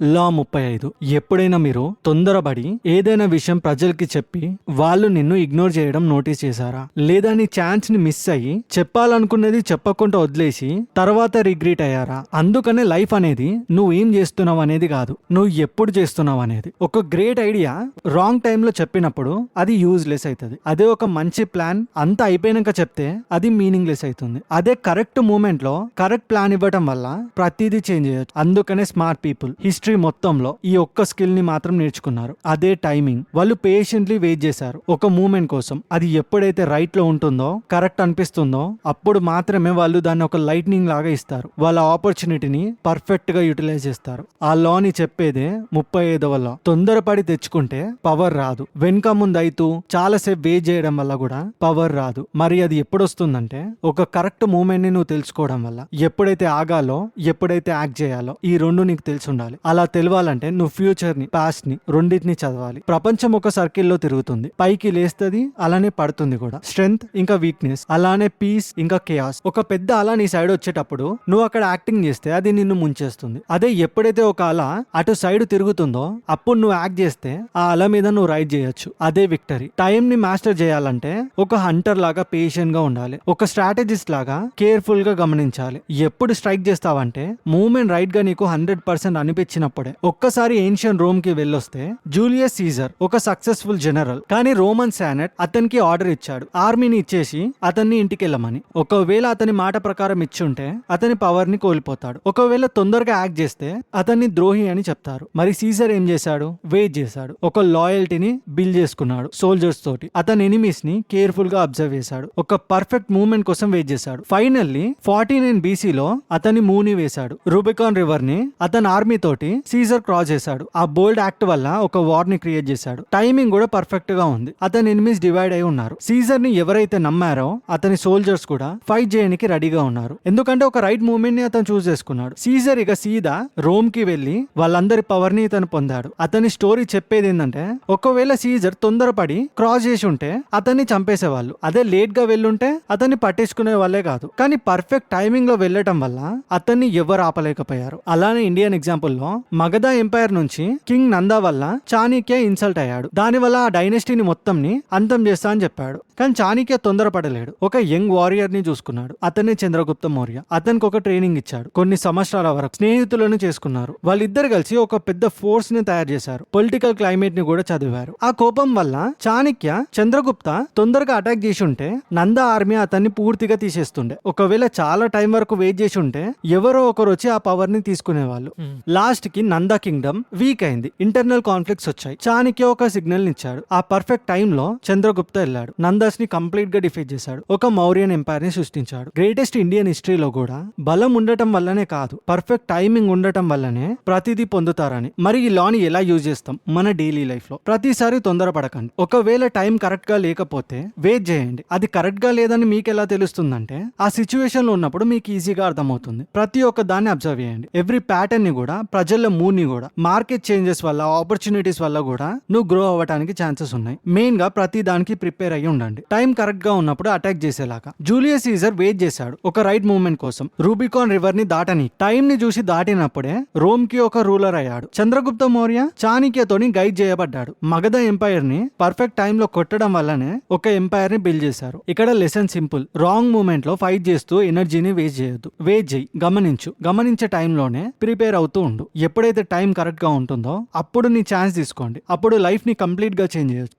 లా ముప్పై ఐదు. ఎప్పుడైనా మీరు తొందరపడి ఏదైనా విషయం ప్రజలకి చెప్పి వాళ్ళు నిన్ను ఇగ్నోర్ చేయడం నోటీస్ చేశారా? లేదా నీ ఛాన్స్ని మిస్ అయ్యి చెప్పాలనుకున్నది చెప్పకుండా వదిలేసి తర్వాత రిగ్రీట్ అయ్యారా? అందుకనే లైఫ్ అనేది నువ్వు ఏం చేస్తున్నావు అనేది కాదు నువ్వు ఎప్పుడు చేస్తున్నావు అనేది. ఒక గ్రేట్ ఐడియా రాంగ్ టైంలో చెప్పినప్పుడు అది యూజ్లెస్ అవుతుంది అదే ఒక మంచి ప్లాన్ అంతా అయిపోయినాక చెప్తే అది మీనింగ్లెస్ అవుతుంది అదే కరెక్ట్ మూమెంట్లో కరెక్ట్ ప్లాన్ ఇవ్వటం వల్ల ప్రతిదీ చేంజ్ చేయొచ్చు. అందుకనే స్మార్ట్ పీపుల్ హిస్టరీ మొత్తంలో ఈ ఒక్క స్కిల్ని మాత్రం నేర్చుకున్నారు. అదే టైమింగ్. వాళ్ళు పేషెంట్లీ వెయిట్ చేశారు. ఒక మూమెంట్ కోసం. అది ఎప్పుడైతే రైట్లో ఉంటుందో కరెక్ట్ అనిపిస్తుందో అప్పుడు మాత్రమే వాళ్ళు దాన్ని ఒక లైట్నింగ్ లాగా ఇస్తారు. వాళ్ళ ఆపర్చునిటీని పర్ఫెక్ట్గా యూటిలైజ్ చేస్తారు. ఆ లాని చెప్పేదే ముప్పై ఐదవ లా తొందరపడి తెచ్చుకుంటే పవర్ రాదు. వెనుక ముందు అయితూ చాలా సేపు వెయిట్ చేయడం వల్ల కూడా పవర్ రాదు. మరి అది ఎప్పుడు వస్తుందంటే ఒక కరెక్ట్ మూమెంట్ని నువ్వు తెలుసుకోవడం వల్ల. ఎప్పుడైతే ఆగాలో ఎప్పుడైతే యాక్ట్ చేయాలో ఈ రెండు నీకు తెలిసి ఉండాలి అలా అలా తెలియాలంటే నువ్వు ఫ్యూచర్ని పాస్ట్ని రెండింటిని చదవాలి. ప్రపంచం ఒక సర్కిల్లో తిరుగుతుంది. పైకి లేస్తుంది అలానే పడుతుంది కూడా. స్ట్రెంగ్త్ ఇంకా వీక్నెస్ అలానే పీస్ ఇంకా కేయాస్. ఒక పెద్ద అల నీ సైడ్ వచ్చేటప్పుడు నువ్వు అక్కడ యాక్టింగ్ చేస్తే అది నిన్ను ముంచేస్తుంది. అదే ఎప్పుడైతే ఒక అల అటు సైడ్ తిరుగుతుందో అప్పుడు నువ్వు యాక్ట్ చేస్తే ఆ అల మీద నువ్వు రైడ్ చేయొచ్చు. అదే విక్టరీ. టైం ని మాస్టర్ చేయాలంటే ఒక హంటర్ లాగా పేషెంట్గా ఉండాలి. ఒక స్ట్రాటజిస్ట్ లాగా కేర్ఫుల్గా గమనించాలి. ఎప్పుడు స్ట్రైక్ చేస్తావంటే మూమెంట్ రైట్గా నీకు హండ్రెడ్ పర్సెంట్ అనిపించిన చిన్నప్పుడే ఒక్కసారి ఏన్షియన్ రోమ్కి వెళ్ళొస్తే జూలియస్ సీజర్ ఒక సక్సెస్ఫుల్ జనరల్ కానీ రోమన్ శానెట్ అతనికి ఆర్డర్ ఇచ్చాడు. ఆర్మీని ఇచ్చేసి అతన్ని ఇంటికి వెళ్ళమని ఒకవేళ అతని మాట ప్రకారం ఇచ్చుంటే అతని పవర్ని కోల్పోతాడు. ఒకవేళ తొందరగా యాక్ట్ చేస్తే అతన్ని ద్రోహి అని చెప్తారు. మరి సీజర్ ఏం చేశాడు? వెయిట్ చేశాడు. ఒక లాయల్టీని బిల్ చేసుకున్నాడు సోల్జర్స్ తోటి. అతని ఎనిమీస్ని కేర్ఫుల్గా అబ్జర్వ్ చేశాడు. ఒక పర్ఫెక్ట్ మూవ్మెంట్ కోసం వెయిట్ చేశాడు. ఫైనల్లీ ఫార్టీ నైన్ బీసీలో అతని మూని వేశాడు. రూబికాన్ రివర్ని అతని ఆర్మీ తోటి సీజర్ క్రాస్ చేశాడు. ఆ బోల్డ్ యాక్ట్ వల్ల ఒక వార్ని క్రియేట్ చేశాడు. టైమింగ్ కూడా పర్ఫెక్ట్గా ఉంది. అతని ఎనిమిస్ డివైడ్ అయి ఉన్నారు. సీజర్ని ఎవరైతే నమ్మారో అతని సోల్జర్స్ కూడా ఫైట్ చేయడానికి రెడీగా ఉన్నారు. ఎందుకంటే ఒక రైట్ మూమెంట్ని అతను చూస్ చేసుకున్నాడు. సీజర్ ఇక సీదా రోమ్కి వెళ్ళి వాళ్ళందరి పవర్ని ఇతను పొందాడు. అతని స్టోరీ చెప్పేది ఏంటంటే ఒకవేళ సీజర్ తొందరపడి క్రాస్ చేసి ఉంటే అతన్ని చంపేసేవాళ్ళు. అదే లేట్గా వెళ్ళుంటే అతన్ని పట్టించుకునే వాళ్ళే కాదు. కానీ పర్ఫెక్ట్ టైమింగ్లో వెళ్ళటం వల్ల అతన్ని ఎవరు ఆపలేకపోయారు? అలానే ఇండియన్ ఎగ్జాంపుల్లో మగధ ఎంపైర్ నుంచి కింగ్ నందా వల్ల చానీకే ఇన్సల్ట్ అయ్యాడు. దానివల్ల ఆ డైనెస్టీని మొత్తంని అంతం చేస్తా అని చెప్పాడు. కానీ చాణక్య తొందరపడలేడు. ఒక యంగ్ వారియర్ని చూసుకున్నాడు. అతన్ని చంద్రగుప్త మౌర్య. అతనికి ఒక ట్రైనింగ్ ఇచ్చాడు. కొన్ని సంవత్సరాల వరకు స్నేహితులను చేసుకున్నారు. వాళ్ళిద్దరు కలిసి ఒక పెద్ద ఫోర్స్ని తయారు చేశారు. పొలిటికల్ క్లైమేట్ని కూడా చదివారు. ఆ కోపం వల్ల చాణక్య చంద్రగుప్త తొందరగా అటాక్ చేసి ఉంటే నంద ఆర్మీ అతన్ని పూర్తిగా తీసేస్తుండే. ఒకవేళ చాలా టైం వరకు వెయిట్ చేసి ఉంటే ఎవరో ఒకరు వచ్చి ఆ పవర్ని తీసుకునేవాళ్ళు. లాస్ట్కి నంద కింగ్డమ్ వీక్ అయింది. ఇంటర్నల్ కాన్ఫ్లిక్ట్స్ వచ్చాయి. చాణక్య ఒక సిగ్నల్ ఇచ్చాడు. ఆ పర్ఫెక్ట్ టైం లో చంద్రగుప్త వెళ్ళాడు. నందాస్ ని కంప్లీట్గా డిఫీట్ చేశాడు. ఒక మౌర్యన్ ఎంపైర్ని సృష్టించాడు. గ్రేటెస్ట్ ఇండియన్ హిస్టరీలో కూడా బలం ఉండటం వల్లనే కాదు పర్ఫెక్ట్ టైమింగ్ ఉండటం వల్లనే ప్రతిదీ పొందుతారని. మరి ఈ లాని ఎలా యూజ్ చేస్తాం? మన డైలీ లైఫ్లో ప్రతిసారి తొందరపడకండి. ఒకవేళ టైం కరెక్ట్గా లేకపోతే వెయిట్ చేయండి. అది కరెక్ట్గా లేదని మీకు ఎలా తెలుస్తుందంటే ఆ సిచ్యువేషన్లో ఉన్నప్పుడు మీకు ఈజీగా అర్థమవుతుంది. ప్రతి ఒక్క దాన్ని అబ్జర్వ్ చేయండి. ఎవ్రీ ప్యాటర్న్ని కూడా ప్రజల మూడ్ని కూడా మార్కెట్ చేంజెస్ వల్ల ఆపర్చునిటీస్ వల్ల కూడా నువ్వు గ్రో అవ్వడానికి ఛాన్సెస్ ఉన్నాయి. మెయిన్గా ప్రతి దానికి ప్రిపేర్ అయ్యి ఉండండి. టైం కరెక్ట్గా ఉన్నప్పుడు అటాక్ చేసేలాగా. జూలియస్ సీజర్ వెయిట్ చేశాడు. ఒక రైట్ మూవ్మెంట్ కోసం. రూబికాన్ రివర్ని దాటని. టైం ని చూసి దాటినప్పుడే రోమ్కి ఒక రూలర్ అయ్యాడు. చంద్రగుప్త మౌర్య చాణిక్యతోని గైడ్ చేయబడ్డాడు. మగధ ఎంపైర్ని పర్ఫెక్ట్ టైం లో కొట్టడం వల్లనే ఒక ఎంపైర్ని బిల్డ్ చేశారు. ఇక్కడ లెసన్ సింపుల్ రాంగ్ మూమెంట్లో ఫైట్ చేస్తూ ఎనర్జీని వేస్ట్ చేయొద్దు. వేస్ట్ చేయి. గమనించు. గమనించే టైంలోనే ప్రిపేర్ అవుతూ ఉండు. ఎప్పుడైతే టైం కరెక్ట్గా ఉంటుందో అప్పుడు నీ ఛాన్స్ తీసుకోండి. అప్పుడు లైఫ్ని కంప్లీట్గా చేంజ్ చేయొచ్చు.